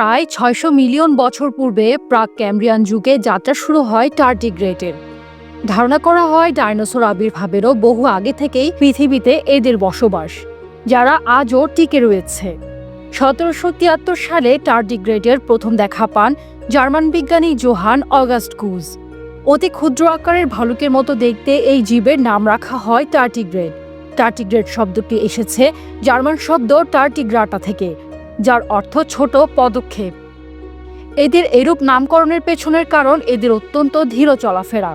প্রায় ছয়শো মিলিয়ন বছর পূর্বে প্রাক ক্যাম্ব্রিয়ান যুগে যাত্রা শুরু হয় টার্টিগ্রেটের। ধারণা করা হয় ডাইনোসর আবির্ভাবেরও বহু আগে থেকেই পৃথিবীতে এদের বসবাস, যারা আজও টিকে রয়েছে। সতেরোশো তিয়াত্তর সালে টার্টিগ্রেটের প্রথম দেখা পান জার্মান বিজ্ঞানী জোহান অগাস্ট কুজ। অতি ক্ষুদ্র আকারের ভালুকের মতো দেখতে এই জীবের নাম রাখা হয় টার্টিগ্রেড টার্টিগ্রেড শব্দটি এসেছে জার্মান শব্দ টার্টিগ্রাটা থেকে যার অর্থ ছোট পদক্ষেপ। এদের এরূপ নামকরণের পেছনের কারণ এদের অত্যন্ত ধীর চলাফেরা।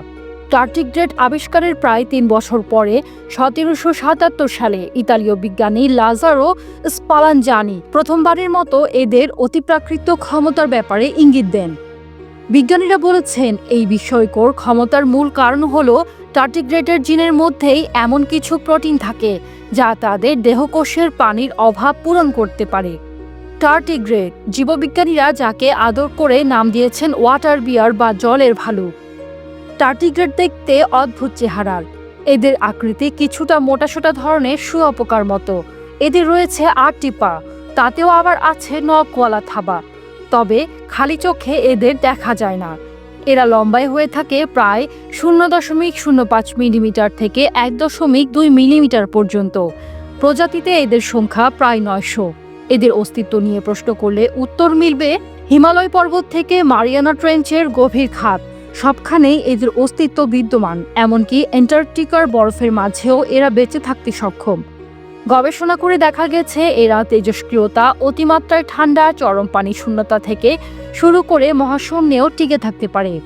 টার্টিগ্রেড আবিষ্কারের প্রায় তিন বছর পরে সতেরোশো সাতাত্তর সালে ইতালীয় বিজ্ঞানী লাজারো স্পালানজানি প্রথমবারের মতো এদের অতিপ্রাকৃত ক্ষমতার ব্যাপারে ইঙ্গিত দেন। বিজ্ঞানীরা বলেছেন, এই বিষয়কর ক্ষমতার মূল কারণ হল টার্টিগ্রেটের জিনের মধ্যেই এমন কিছু প্রোটিন থাকে যা তাদের দেহকোষের পানির অভাব পূরণ করতে পারে। টার্টিগ্রেড, জীববিজ্ঞানীরা যাকে আদর করে নাম দিয়েছেন ওয়াটার বিয়ার বা জলের ভালুক টার্টিগ্রেড দেখতে অদ্ভুত চেহারার। এদের আকৃতি কিছুটা মোটাসোটা ধরনের শুয়োপোকার মতো। এদের রয়েছে আটটি পা তাতেও আবার আছে নখওয়ালা থাবা। তবে খালি চোখে এদের দেখা যায় না। এরা লম্বায় হয়ে থাকে প্রায় শূন্য দশমিক শূন্য পাঁচ মিলিমিটার থেকে এক দশমিক দুই মিলিমিটার পর্যন্ত। প্রজাতিতে এদের সংখ্যা প্রায় নয়শো। এদের অস্তিত্ব নিয়ে প্রশ্ন করলে উত্তর মিলবে হিমালয় পর্বত থেকে মারিয়ানা ট্রেঞ্চের গভীর খাত। সবখানেই এদের অস্তিত্ব বিদ্যমান, এমনকি অ্যান্টার্কটিকার বরফের মাঝেও এরা বেঁচে থাকতে সক্ষম। গবেষণা করে দেখা গেছে, এরা তেজস্ক্রিয়তা, অতিমাত্রায় ঠান্ডা, চরম পানি শূন্যতা থেকে শুরু করে মহাশূন্যেও টিকে থাকতে পারে।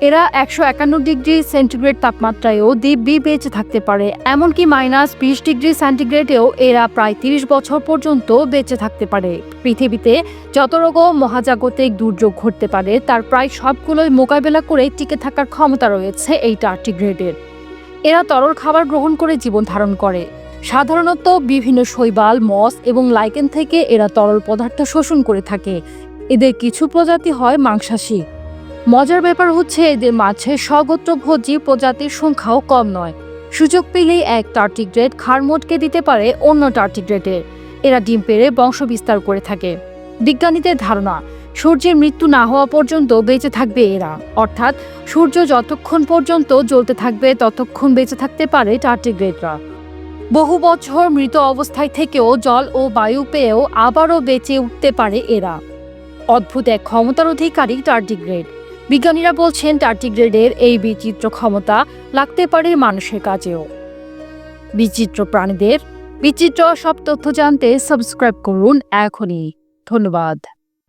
এরা একশো একান্ন ডিগ্রি সেন্টিগ্রেড তাপমাত্রায়ও দিব্যি বেঁচে থাকতে পারে, এমনকি মাইনাস বিশ ডিগ্রি সেন্টিগ্রেডেও এরা প্রায় তিরিশ বছর পর্যন্ত বেঁচে থাকতে পারে। পৃথিবীতে যত রকম মহাজাগতিক দুর্যোগ ঘটতে পারে, তার প্রায় সবগুলোই মোকাবেলা করে টিকে থাকার ক্ষমতা রয়েছে এই টার্টিগ্রেডের। এরা তরল খাবার গ্রহণ করে জীবন ধারণ করে। সাধারণত বিভিন্ন শৈবাল, মস এবং লাইকেন থেকে এরা তরল পদার্থ শোষণ করে থাকে। এদের কিছু প্রজাতি হয় মাংসাশী। মজার ব্যাপার হচ্ছে এদের মাঝে স্বগোত্রভোজী প্রজাতির সংখ্যাও কম নয়। সুযোগ পেলেই এক টার্টিগ্রেড খার মোটকে দিতে পারে অন্য টার্টিগ্রেডের এরা ডিম পেড়ে বংশ বিস্তার করে থাকে। বিজ্ঞানীদের ধারণা, সূর্যের মৃত্যু না হওয়া পর্যন্ত বেঁচে থাকবে এরা। অর্থাৎ, সূর্য যতক্ষণ পর্যন্ত জ্বলতে থাকবে, ততক্ষণ বেঁচে থাকতে পারে টার্টিগ্রেডরা বহু বছর মৃত অবস্থায় থেকেও জল ও বায়ু পেয়েও আবারও বেঁচে উঠতে পারে এরা। অদ্ভুত এক ক্ষমতার অধিকারী টার্টিগ্রেড বিজ্ঞানীরা বলছেন টার্টিগ্রেডের এই বিচিত্র ক্ষমতা লাগতে পারে মানুষের কাজেও। বিচিত্র প্রাণীদের বিচিত্র সব তথ্য জানতে সাবস্ক্রাইব করুন এখনই। ধন্যবাদ।